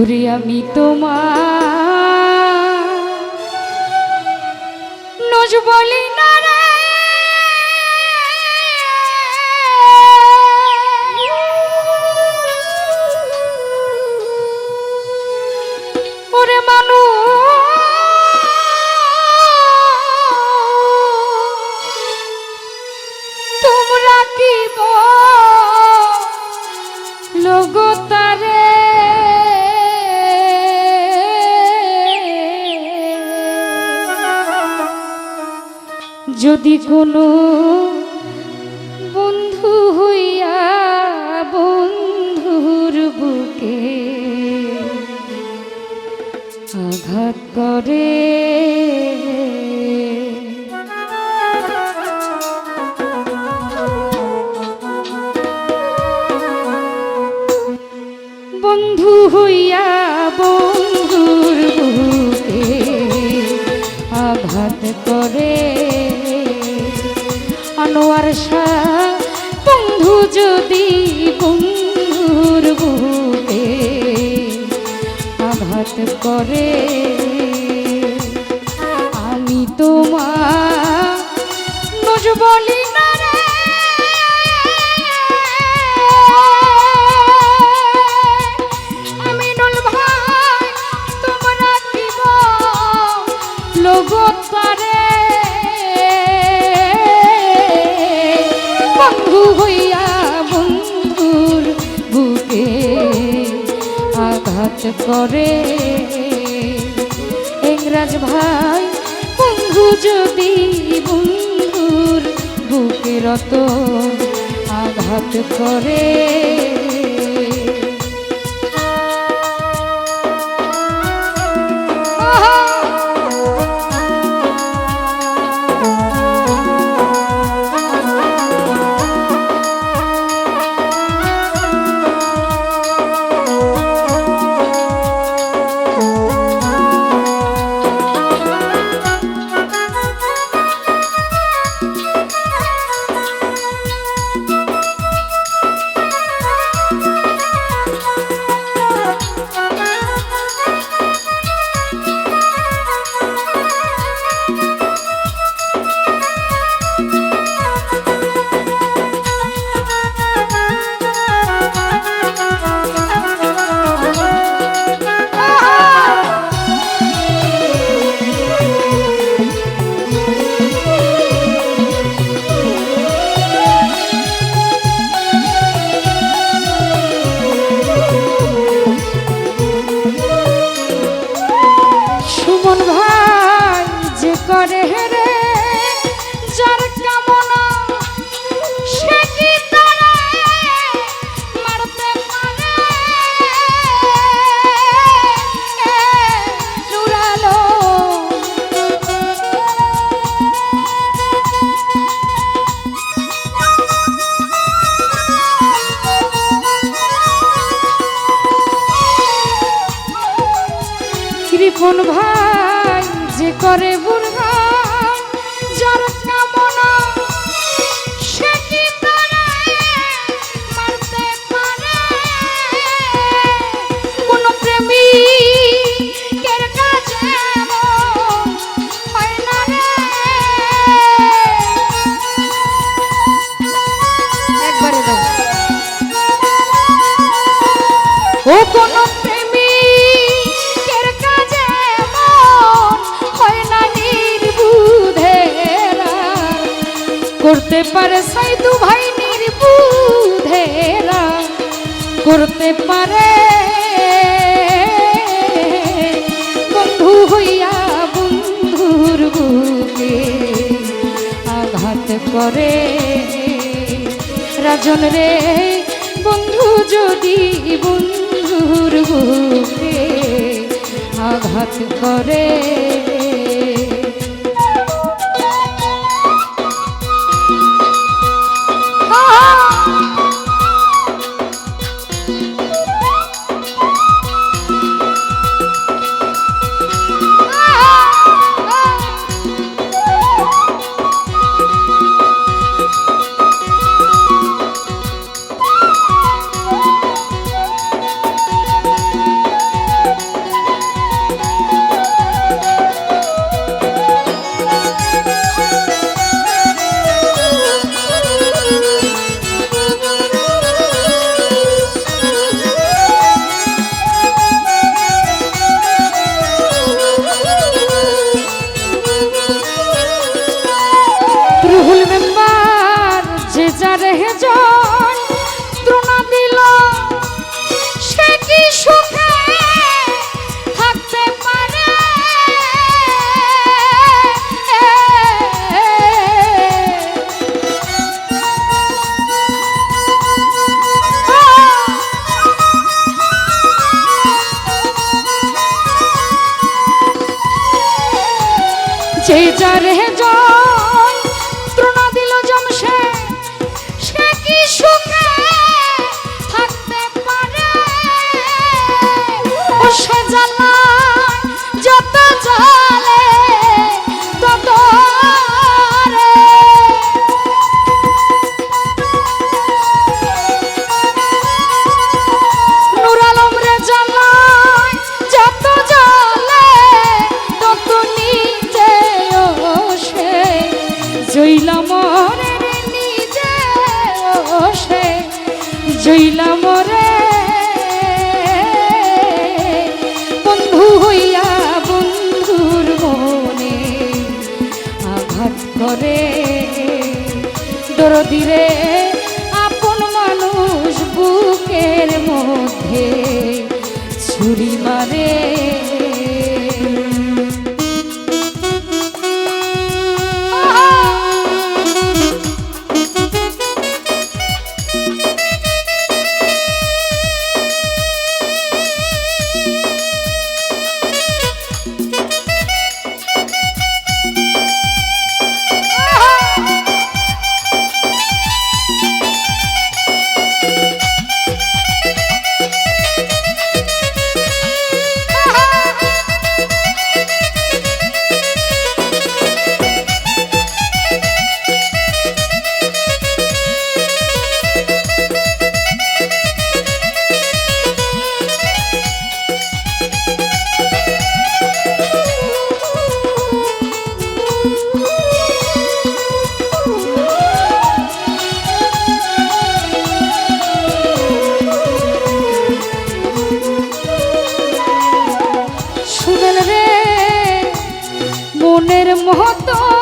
ওরে আমি তোমার। নজ বলি না রে। ওরে মানু যদি কোনো বন্ধু হইয়া বন্ধুর বুকে আঘাত করে বন্ধু হইয়া বন্ধুর বুকে আঘাত করে আনোয়ার বন্ধু যদি বন্ধুর বুকে আঘাত করে আমি তোমার বলি না করে। ইংরাজ ভাই বন্ধু যদি বন্ধুর বুকে রত আঘাত করে কৃপন ভাই যে করে বুড়হান পারে সাইদু ভাই নির্বুধেরা করতে পারে। বন্ধু হইয়া বন্ধুর বুকে আঘাত করে। রাজন রে, বন্ধু যদি বন্ধুর বুকে আঘাত করে। যে যারে জন জইলা মরে বন্ধু হইয়া বন্ধুর আঘাত দরদিরে আপন মানুষ বুকের মধ্যে ছুরি মারে। মনের মতো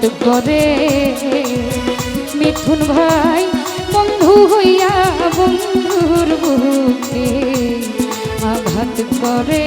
আঘাত করে। মিথুন ভাই বন্ধু হইয়া বন্ধুর বুকে আঘাত করে।